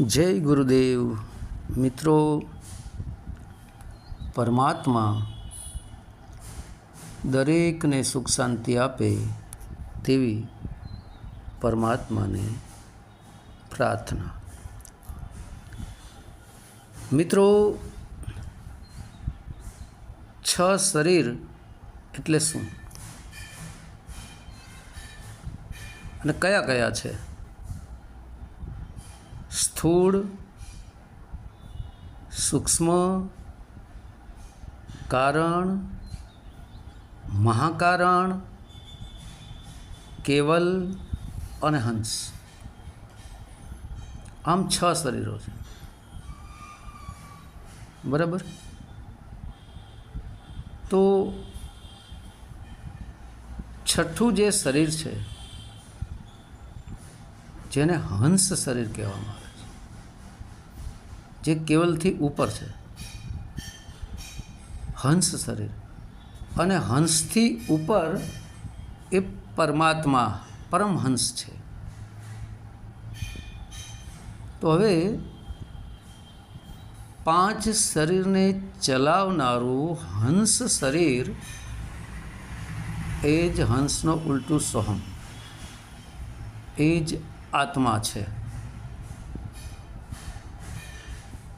જય ગુરુદેવ. મિત્રો, પરમાત્મા દરેકને સુખ શાંતિ આપે તેવી પરમાત્માને પ્રાર્થના. મિત્રો, છ શરીર એટલે શું? અને કયા કયા છે? સ્થૂળ, સૂક્ષ્મ, કારણ, મહાકારણ, કેવલ અને હંસ. આમ છ શરીરો છે. બરાબર? તો છઠ્ઠું જે શરીર છે, જેને હંસ શરીર કહેવામાં આવે જે કેવલથી ઉપર છે. હંસ શરીર. અને હંસથી ઉપર એ પરમાત્મા પરમહંસ છે. તો હવે પાંચ શરીરને ચલાવનારું હંસ શરીર એ જ હંસનો ઉલટું સોહમ. એ જ આત્મા છે.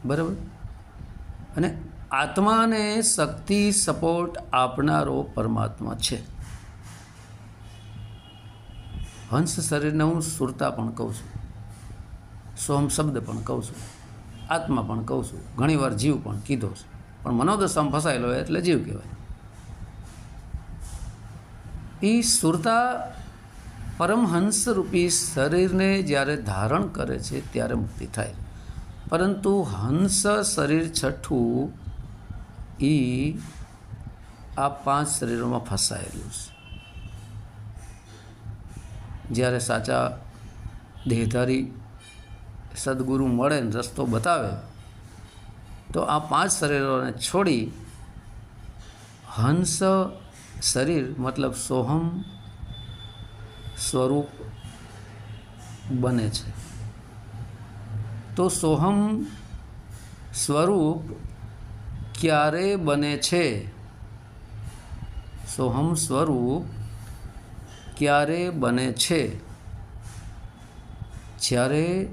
બરાબર? અને આત્માને શક્તિ સપોર્ટ આપનારો પરમાત્મા છે. હંસ શરીરને હું સુરતા પણ કહું છું. સોમ શબ્દ પણ કહું છું. આત્મા પણ કહું છું. ઘણીવાર જીવ પણ કીધો છે. પણ મનોદશામાં ફસાયેલો હોય એટલે જીવ કહેવાય. એ સુરતા પરમહંસ રૂપી શરીરને જ્યારે ધારણ કરે છે, ત્યારે મુક્તિ થાય. પરંતુ હંસ શરીર છઠ્ઠું એ આ પાંચ શરીરોમાં ફસાયેલું છે. જ્યારે સાચા દેહધારી સદગુરુ મળે ને રસ્તો બતાવે, તો આ પાંચ શરીરોને છોડી હંસ શરીર મતલબ સોહમ સ્વરૂપ બને છે. તો સોહમ સ્વરૂપ ક્યારે બને છે? સોહમ સ્વરૂપ ક્યારે બને છે? જ્યારે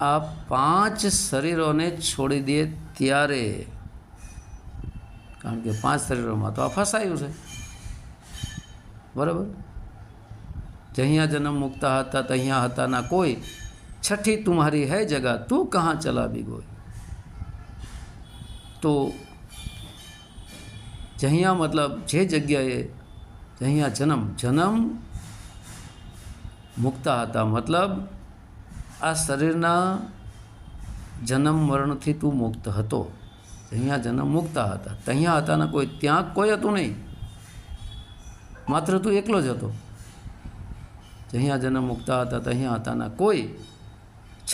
આ પાંચ શરીરોને છોડી દે ત્યારે, કારણ કે પાંચ શરીરોમાં તો આ ફસાયું છે. બરાબર? જ્યાં જન્મ મૂકતા હતા ત્યાં હતા ના કોઈ. छठी तुम्हारी है जगह तू कहाँ चला बिगोय તો જહિયા મતલબ જે જગ્યાએ જહિયા જન્મ જન્મ મૂકતા હતા, મતલબ આ શરીરના જન્મ મરણથી તું મુક્ત હતો. અહીંયા જન્મ મૂકતા હતા. ત્યાં હતા ને કોઈ, ત્યાં કોઈ હતું નહીં. માત્ર તું એકલો જ હતો. જહિયા જન્મ મૂકતા હતા ત્યાં હતા ને કોઈ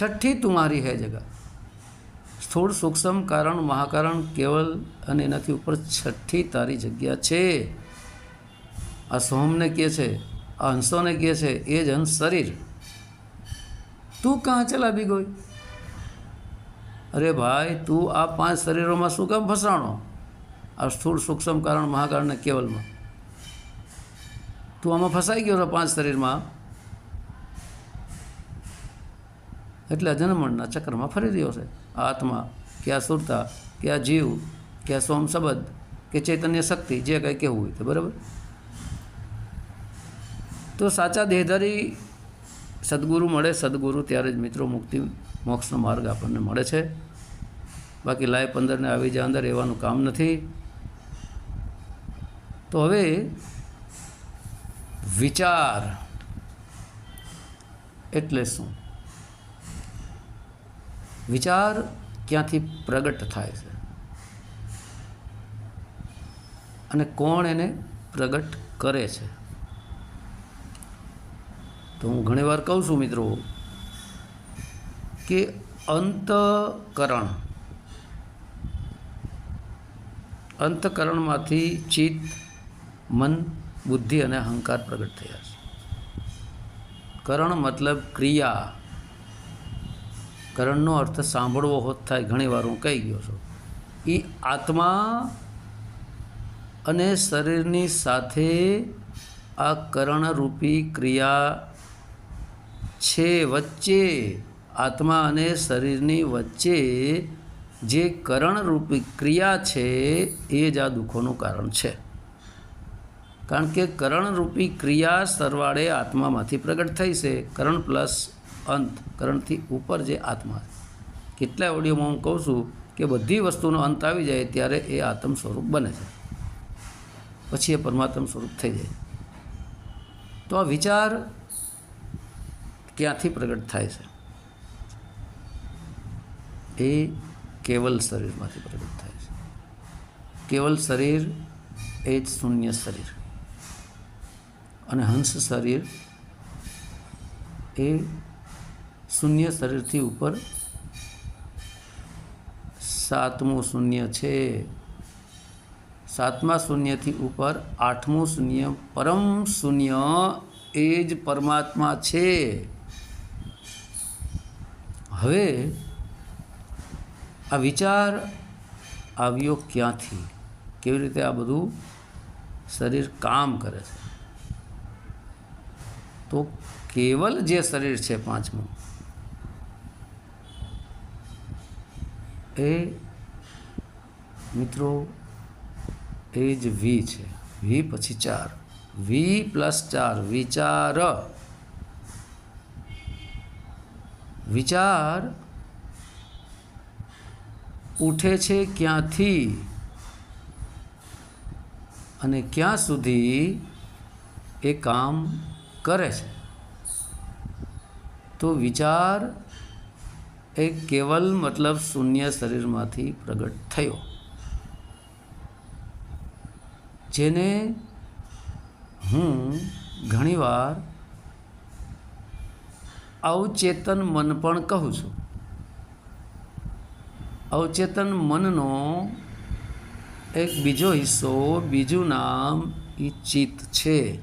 છઠ્ઠી તુમારી હે જગા. સ્થૂળ, સૂક્ષ્મ, કારણ, મહાકારણ, કેવલ અને એનાથી ઉપર છઠ્ઠી તારી જગ્યા છે. આ સોમને કહે છે, આ હંસોને કહે છે, એ જ હંસ શરીર. તું કાં ચલા બી ગઈ? અરે ભાઈ, તું આ પાંચ શરીરોમાં શું કામ ફસાણો? આ સ્થૂળ, સૂક્ષ્મ, કારણ મહાકારણને કેવલમાં. તું આમાં ફસાઈ ગયો છો પાંચ શરીરમાં? એટલે આ જન્મણના ચક્રમાં ફરી રહ્યો છે. આત્મા, કે આ સુરતા, કે આ જીવ, કે આ સોમ શબ્દ કે ચૈતન્ય શક્તિ, જે કંઈ કહેવું હોય તે, બરાબર? તો સાચા દેહધારી સદગુરુ મળે, સદગુરુ ત્યારે જ મિત્રો મુક્તિ, મોક્ષનો માર્ગ આપણને મળે છે. બાકી લાય પંદરને આવી જાય અંદર રહેવાનું કામ નથી. તો હવે વિચાર એટલે શું? વિચાર ક્યાંથી પ્રગટ થાય છે? અને કોણ એને પ્રગટ કરે છે? તો હું ઘણીવાર કહું છું મિત્રો કે અંતકરણ, અંતકરણમાંથી ચિત્ત, મન, બુદ્ધિ અને અહંકાર પ્રગટ થયા છે. કરણ મતલબ ક્રિયા. કરણનો અર્થ સાંભળવો હોત થાય ઘણીવાર હું કહી ગયો છું. એ આત્મા અને શરીરની સાથે આ કરણરૂપી ક્રિયા છે, વચ્ચે, આત્મા અને શરીરની વચ્ચે જે કરણરૂપી ક્રિયા છે, એ જ આ દુઃખોનું કારણ છે. કારણ કે કરણરૂપી ક્રિયા સરવાળે આત્મામાંથી પ્રગટ થઈ છે. કરણ પ્લસ અંત કરણથી ઉપર જે આત્મા કેટલાય ઓડિયોમાં હું કહું છું કે બધી વસ્તુનો અંત આવી જાય ત્યારે એ આત્મ સ્વરૂપ બને છે. પછી એ પરમાત્મ સ્વરૂપ થઈ જાય. તો આ વિચાર ક્યાંથી પ્રગટ થાય છે? એ કેવલ શરીરમાંથી પ્રગટ થાય છે. કેવલ શરીર એ જ શૂન્ય શરીર. અને હંસ શરીર એ શૂન્ય શરીરથી ઉપર. સાતમું શૂન્ય છે. સાતમા શૂન્યથી ઉપર, આઠમું શૂન્ય, પરમ શૂન્ય એ જ પરમાત્મા છે. હવે આ વિચાર આવ્યો ક્યાંથી? કેવી રીતે આ બધું શરીર કામ કરે છે? તો કેવલ જે શરીર છે પાંચમું એ મિત્રો, એ જ વી છે. વી પછી ચાર. વી પ્લસ ચાર. વિચાર. વિચાર ઉઠે છે ક્યાંથી? અને ક્યાં સુધી એ કામ કરે છે? તો વિચાર એ કેવલ મતલબ શૂન્ય શરીરમાંથી પ્રગટ થયો. જેને હું ઘણીવાર અવચેતન મન પણ કહું છું. અવચેતન મનનો એક બીજો હિસ્સો બીજું નામ એ ચિત્ત છે.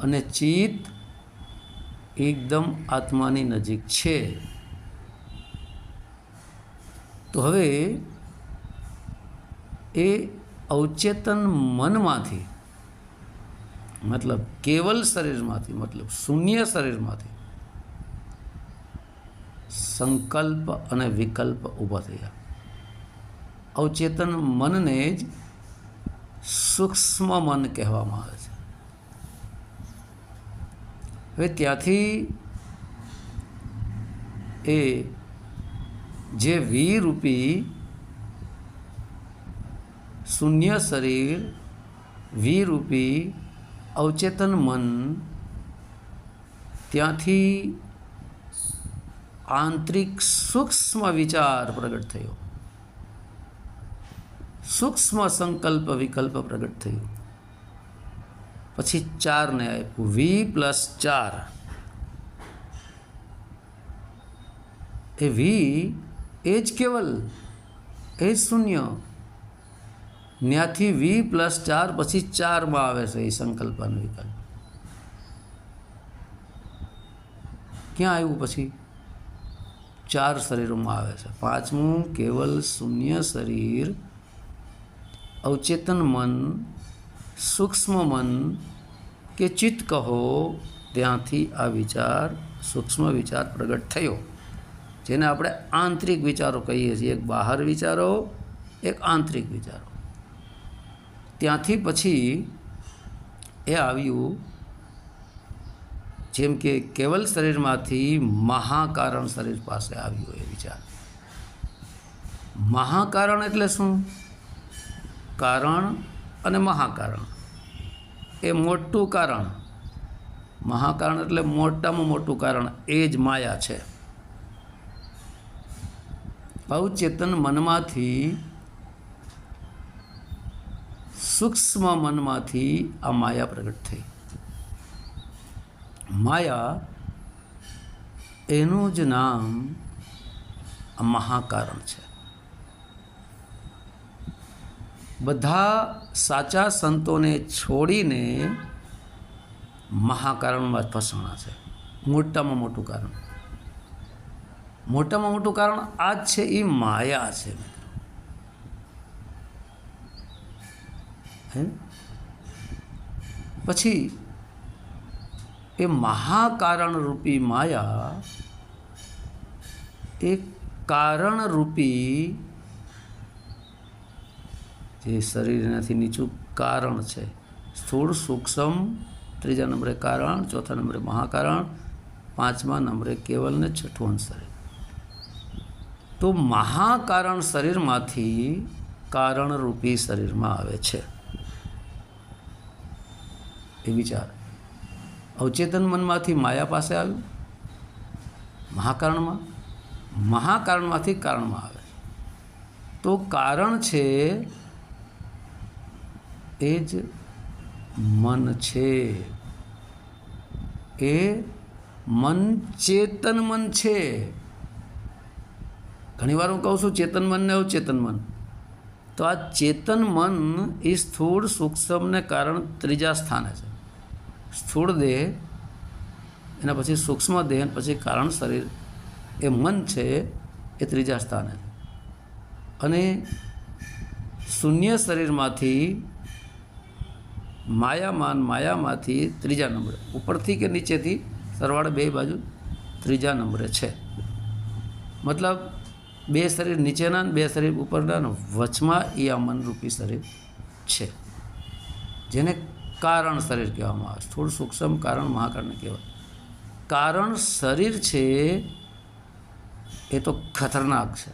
અને ચિત્ત એકદમ આત્માની નજીક છે. તો હવે એ અવચેતન મનમાંથી, મતલબ કેવલ શરીરમાંથી, મતલબ શૂન્ય શરીરમાંથી સંકલ્પ અને વિકલ્પ ઊભા થયા. અવચેતન મનને જ સૂક્ષ્મ મન કહેવામાં આવે છે. હવે ત્યાંથી એ જે વીરૂપી શૂન્ય શરીર વીરૂપી અવચેતન મન, ત્યાંથી આંતરિક સૂક્ષ્મ વિચાર પ્રગટ થયો. સૂક્ષ્મ સંકલ્પ વિકલ્પ પ્રગટ થયો. પછી ચારને આપ્યું. વી પ્લસ ચાર. એ વી એ જ કેવલ, એ જ શૂન્ય. ત્યાંથી વી પ્લસ ચાર પછી ચારમાં આવે છે એ સંકલ્પ અને વિકલ્પ. ક્યાં આવ્યું પછી? ચાર શરીરોમાં આવે છે. પાંચમું કેવલ શૂન્ય શરીર, અવચેતન મન, સૂક્ષ્મ મન કે ચિત્ત કહો, ત્યાંથી આ વિચાર, સૂક્ષ્મ વિચાર પ્રગટ થયો. જેને આપણે આંતરિક વિચારો કહીએ છીએ. એક બહાર વિચારો, એક આંતરિક વિચારો. ત્યાંથી પછી એ આવ્યું જેમ કે કેવલ શરીરમાંથી મહાકારણ શરીર પાસે આવ્યો એ વિચાર. મહાકારણ એટલે શું? કારણ અને મહાકારણ. એ મોટું કારણ. મહાકારણ એટલે મોટામાં મોટું કારણ. એ જ માયા છે. અવચેતન મનમાંથી, સૂક્ષ્મ મનમાંથી આ માયા પ્રગટ થઈ. માયા એનું જ નામ મહાકારણ છે. બધા સાચા સંતોને છોડીને મહાકારણમાં ફસાણા છે. મોટામાં મોટું કારણ. મોટામાં મોટું કારણ આ જ છે એ માયા છે. પછી એ મહાકારણરૂપી માયા એ કારણરૂપી જે શરીર એનાથી નીચું કારણ છે. સ્થૂળ, સૂક્ષ્મ, ત્રીજા નંબરે કારણ, ચોથા નંબરે મહાકારણ, પાંચમા નંબરે કેવલ ને છઠ્ઠું અંશ શરીર. તો મહાકારણ શરીરમાંથી કારણરૂપી શરીરમાં આવે છે. એ વિચાર. અવચેતન મનમાંથી માયા પાસે આવ્યું. મહાકારણમાં? મહાકારણમાંથી કારણમાં આવે. તો કારણ છે એ જ મન છે. એ મન ચેતન મન છે. ઘણીવાર હું કહું છું, ચેતન મન ને અવચેતન મન. તો આ ચેતન મન એ સ્થૂળ સૂક્ષ્મને કારણ ત્રીજા સ્થાને છે. સ્થૂળ દેહ, એના પછી સૂક્ષ્મ દેહ પછી કારણ શરીર. એ મન છે, એ ત્રીજા સ્થાને છે. અને શૂન્ય શરીરમાંથી માયામાન માયામાંથી ત્રીજા નંબરે. ઉપરથી કે નીચેથી? સરવાળે બે બાજુ ત્રીજા નંબરે છે. મતલબ બે શરીર નીચેના બે શરીર ઉપરના વચમાં એ આ મનરૂપી શરીર છે. જેને કારણ શરીર કહેવામાં આવે સ્થૂળ સૂક્ષ્મ કારણ મહાકારણને કહેવાય. કારણ શરીર છે એ તો ખતરનાક છે.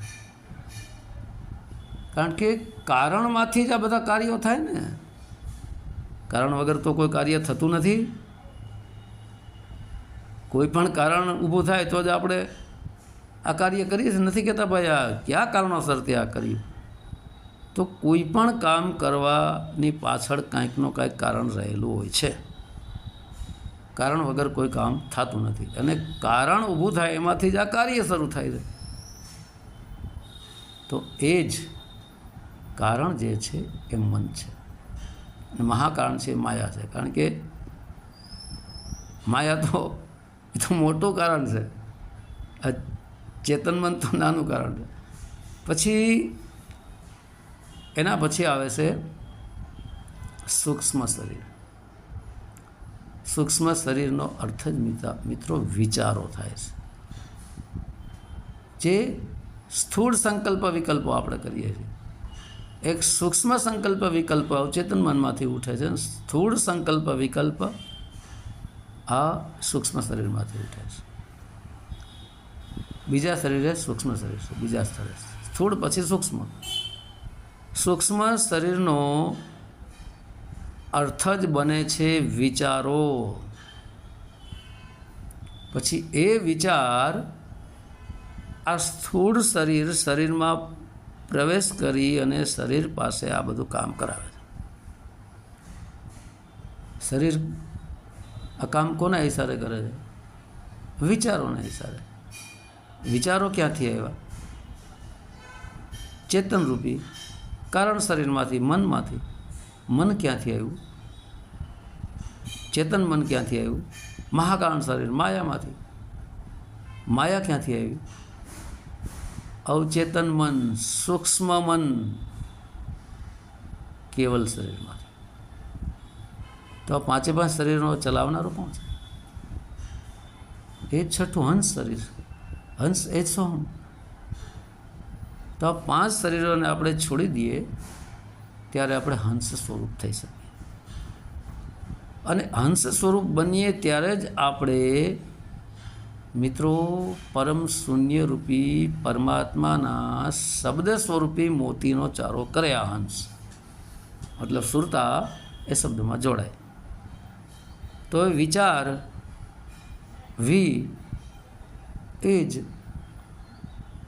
કારણ કે કારણમાંથી જ આ બધા કાર્યો થાય ને. કારણ વગર તો કોઈ કાર્ય થતું નથી. કોઈ પણ કારણ ઊભું થાય તો જ આપણે આ કાર્ય કરીએ નથી કહેતા ભાઈ, આ કયા કારણોસર તે આ કર્યું? તો કોઈ પણ કામ કરવાની પાછળ કાંઈકનો કાંઈક કારણ રહેલું હોય છે. કારણ વગર કોઈ કામ થતું નથી. અને કારણ ઊભું થાય એમાંથી જ આ કાર્ય શરૂ થાય છે. તો એ જ કારણ જે છે એ મન છે. અને મહાકારણ છે માયા છે. કારણ કે માયા તો, એ તો મોટું કારણ છે. ચેતન મન તો નાનું કારણ છે. પછી એના પછી આવે છે સૂક્ષ્મ શરીર. સૂક્ષ્મ શરીરનો અર્થ જ મિતા, મિત્રો, વિચારો થાય છે. જે સ્થૂળ સંકલ્પ વિકલ્પો આપણે કરીએ છીએ. એક સૂક્ષ્મ સંકલ્પ વિકલ્પ અવચેતન મનમાંથી ઉઠે છે સ્થૂળ સંકલ્પ વિકલ્પ આ સૂક્ષ્મ શરીરમાંથી ઉઠે છે. બીજા શરીરે સૂક્ષ્મ શરીર છે, બીજા સ્થળે સ્થૂળ પછી સૂક્ષ્મ. સૂક્ષ્મ શરીરનો અર્થ જ બને છે વિચારો. પછી એ વિચાર આ સ્થૂળ શરીર શરીરમાં પ્રવેશ કરી અને શરીર પાસે આ બધું કામ કરાવે છે. શરીર આ કામ કોના હિસારે કરે છે? વિચારોના હિસારે વિચારો ક્યાંથી આવ્યા? ચેતનરૂપી કારણ શરીરમાંથી, મનમાંથી. મન ક્યાંથી આવ્યું? ચેતન મન ક્યાંથી આવ્યું? મહાકારણ શરીર, માયામાંથી. માયા ક્યાંથી આવ્યું અવચેતન મન, સૂક્ષ્મ મન. કેવલ શરીરમાંથી. તો આ પાંચે પાંચ શરીરનો ચલાવનારો કોણ છે? એ છઠ્ઠું હંસ શરીર હંસ એ સોહમ તો આ પાંચ શરીરોને આપણે છોડી દઈએ, ત્યારે આપણે હંસ સ્વરૂપ થઈ શકીએ. અને હંસ સ્વરૂપ બનીએ ત્યારે જ આપણે મિત્રો પરમ શૂન્ય રૂપી પરમાત્માના શબ્દ સ્વરૂપી મોતીનો ચારો કરે આ હંસ. મતલબ સુરતા એ શબ્દમાં જોડાય. તો એ વિચાર, વી એ જ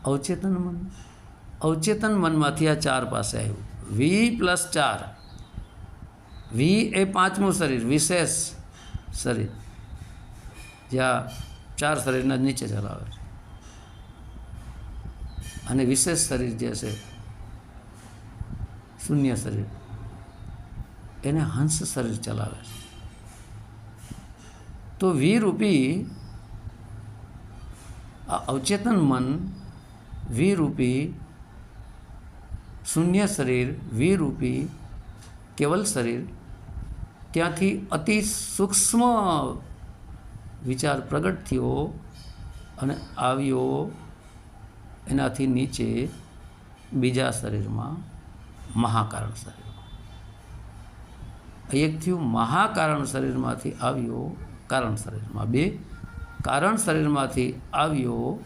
અવચેતન મન. અવચેતન મનમાંથી આ ચાર પાસે આવ્યું. વી પ્લસ ચાર. વી એ પાંચમું શરીર, વિશેષ શરીર. જ્યાં ચાર શરીરના નીચે ચલાવે છે. અને વિશેષ શરીર જે છે, શૂન્ય શરીર. એને હંસ શરીર ચલાવે છે. તો વી રૂપી આ અવચેતન મન વિરૂપી, શૂન્ય શરીર વિરૂપી, કેવલ શરીર. ત્યાંથી અતિ સૂક્ષ્મ વિચાર પ્રગટ થયો અને આવ્યો એનાથી નીચે બીજા શરીરમાં મહાકારણ શરીરમાં એક થયું મહાકારણ શરીરમાંથી આવ્યો કારણ શરીરમાં. બે કારણ શરીરમાંથી આવ્યો,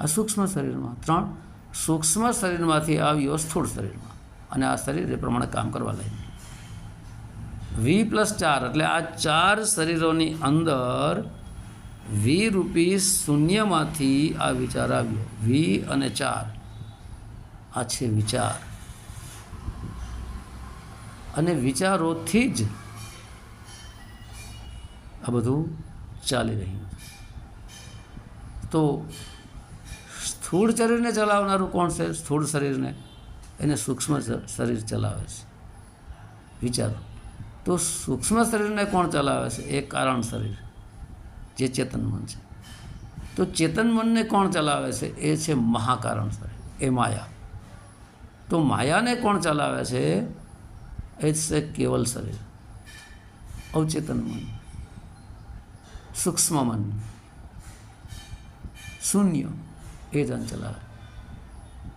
આ સૂક્ષ્મ શરીરમાં, ત્રણ, સૂક્ષ્મ શરીરમાંથી આવ્યો સ્થૂળ શરીરમાં. અને આ શરીર એ પ્રમાણે કામ કરવા લાગ્યું. વી પ્લસ ચાર, એટલે આ ચાર શરીરોની અંદર વી રૂપી શૂન્યમાંથી આ વિચાર આવ્યો. વી અને ચાર. આ છે વિચાર. અને વિચારોથી જ આ બધું ચાલી રહ્યું છે તો સ્થૂળ શરીરને ચલાવનારું કોણ છે? સ્થૂળ શરીરને. એને સૂક્ષ્મ શરીર ચલાવે છે. વિચારો. તો સૂક્ષ્મ શરીરને કોણ ચલાવે છે? એ કારણ શરીર, જે ચેતન મન છે. તો ચેતન મનને કોણ ચલાવે છે? એ છે મહાકારણ શરીર, એ માયા. તો માયાને કોણ ચલાવે છે? એ છે કેવલ શરીર, અવચેતન મન. સૂક્ષ્મ મન શૂન્ય. એ જન ચલાવે.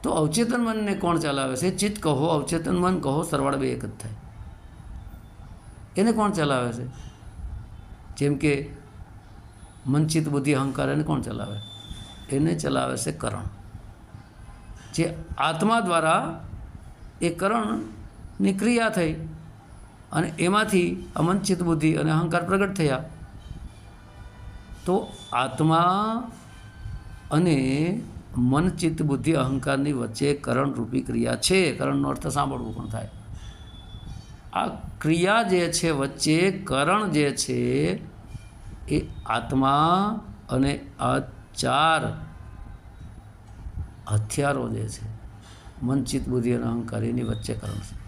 તો અવચેતન મનને કોણ ચલાવે છે? ચિત્ત કહો, અવચેતન મન કહો, સરવાળ બે એક જ થાય. એને કોણ ચલાવે છે? જેમ કે મનચિત બુદ્ધિ, અહંકાર એને કોણ ચલાવે? એને ચલાવે છે કરણ. જે આત્મા દ્વારા એ કરણની ક્રિયા થઈ અને એમાંથી અમનચિત બુદ્ધિ અને અહંકાર પ્રગટ થયા. તો આત્મા અને મન, ચિત્ત, બુદ્ધિ, અહંકારની વચ્ચે કરણરૂપી ક્રિયા છે. કરણનો અર્થ સાંભળવું પણ થાય. આ ક્રિયા જે છે વચ્ચે કરણ જે છે એ આત્મા અને આ ચાર હથિયારો જે છે, મન, ચિત્ત, બુદ્ધિ અને અહંકાર એની વચ્ચે કરણ છે.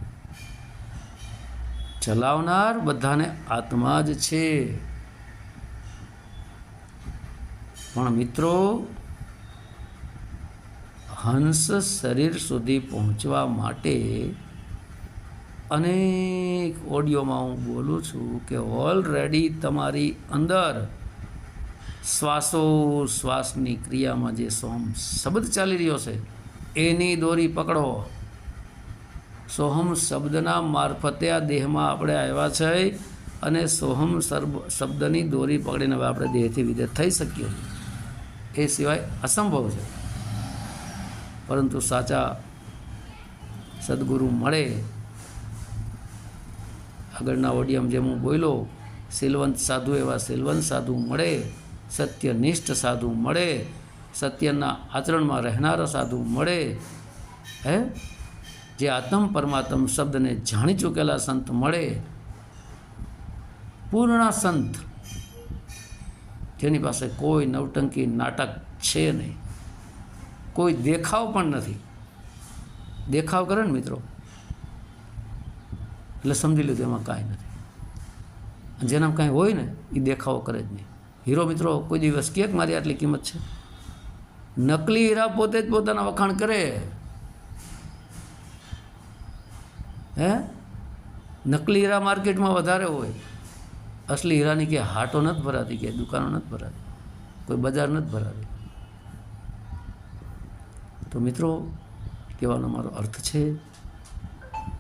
ચલાવનાર બધાને આત્મા જ છે. પણ મિત્રો, હંસ શરીર સુધી પહોંચવા માટે અનેક ઓડિયોમાં હું બોલું છું કે ઓલરેડી તમારી અંદર શ્વાસો શ્વાસની ક્રિયામાં જે સોમ શબ્દ ચાલી રહ્યો છે, એની દોરી પકડો. સોહમ શબ્દના મારફતે આ દેહમાં આપણે આવ્યા છે અને સોહમ શબ્દની દોરી પકડીને હવે આપણે દેહથી વિદેશ થઈ શકીએ. છીએ એ સિવાય અસંભવ છે. પરંતુ સાચા સદગુરુ મળે. આગળના ઓડિયમ જેમ હું બોલ્યો, સિલવંત સાધુ એવા સિલવંત સાધુ મળે, સત્યનિષ્ઠ સાધુ મળે, સત્યના આચરણમાં રહેનારા સાધુ મળે. હે? જે આત્મ પરમાત્મ શબ્દને જાણી ચૂકેલા સંત મળે. પૂર્ણ સંત જેની પાસે કોઈ નવટંકી નાટક છે નહીં. કોઈ દેખાવ પણ નથી. દેખાવ કરે ને મિત્રો? એટલે સમજી લીધું એમાં કાંઈ નથી. જેનામ કાંઈ હોય ને એ દેખાવો કરે જ નહીં. હીરો મિત્રો, કોઈ દિવસ કે મારી આટલી કિંમત છે? નકલી હીરા પોતે જ પોતાના વખાણ કરે. હે? નકલી હીરા માર્કેટમાં વધારે હોય. અસલી હીરાની કે હાટો નથી ભરાતી, કે દુકાનો નથી ભરાતી, કોઈ બજાર નથી ભરાતી. તો મિત્રો, કહેવાનો મારો અર્થ છે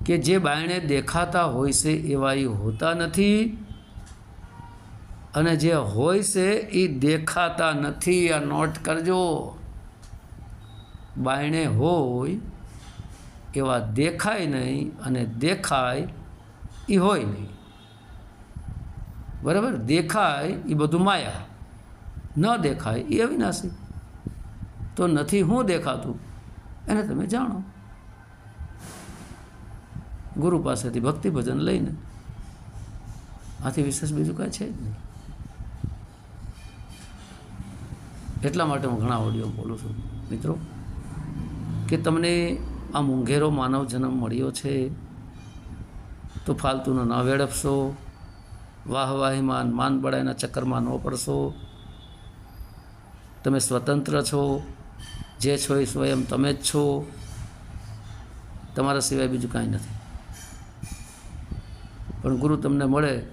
કે જે બાયણે દેખાતા હોય છે એવા એ હોતા નથી અને જે હોય છે એ દેખાતા નથી. આ નોટ કરજો. બાયણે હોય, એવા દેખાય નહીં અને દેખાય એ હોય નહીં. બરાબર? દેખાય એ બધું માયા. ન દેખાય એ અવિનાશી. તો નથી હું દેખાતું? એને તમે જાણો. ગુરુ પાસેથી ભક્તિ ભજન લઈને આથી વિશેષ બીજું કાંઈ છે જ નહીં. એટલા માટે હું ઘણા ઓડિયો બોલું છું, મિત્રો, કે તમને આ મૂંઘેરો માનવ જન્મ મળ્યો છે, તો ફાલતુનો ન વેડપશો વાહવાહીમાં માન બળાઈના ચક્કરમાં ન પડશો. તમે સ્વતંત્ર છો, જે છો એ સ્વયં તમે જ છો. તમારા સિવાય બીજું કાંઈ નથી. પણ ગુરુ તમને મળે,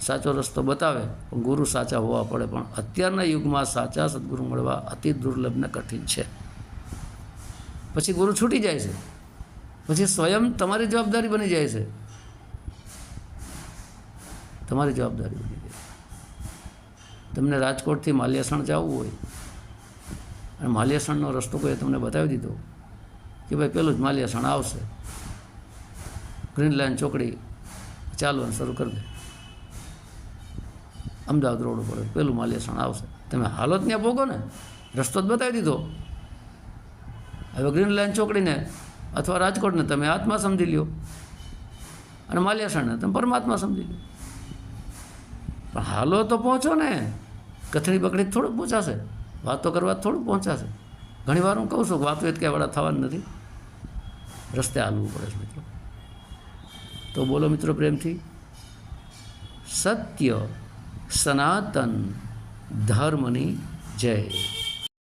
સાચો રસ્તો બતાવે, પણ ગુરુ સાચા હોવા પડે. પણ અત્યારના યુગમાં સાચા સદગુરુ મળવા અતિ દુર્લભ ને કઠિન છે. પછી ગુરુ છૂટી જાય છે. પછી સ્વયં તમારી જવાબદારી બની જાય છે. તમારી જવાબદારી બની ગઈ. તમને રાજકોટથી માલ્યાસણ જવું હોય, અને માલ્યાસણનો રસ્તો કોઈ તમને બતાવી દીધો કે ભાઈ પેલું જ માલ્યાસણ આવશે ગ્રીન લાઇન ચોકડી ચાલવાનું શરૂ કરી દે. અમદાવાદ રોડ ઉપર પેલું માલ્યાસણ આવશે. તમે હાલત ત્યાં ભોગો ને. રસ્તો જ બતાવી દીધો. હવે ગ્રીન લાઇન ચોકડીને અથવા રાજકોટને તમે આત્મા સમજી લ્યો. અને માલ્યાસણને તમે પરમાત્મા સમજી લો પણ હાલો તો પહોંચો ને. કથળી બકડી થોડુંક પહોંચાશે. વાતો કરવા થોડું પહોંચાશે. ઘણી વાર હું કહું છું વાતો એ કંઈ થવા થવાની નથી. રસ્તે હાલવું પડે છે મિત્રો. તો બોલો મિત્રો પ્રેમથી. સત્ય સનાતન ધર્મની જય.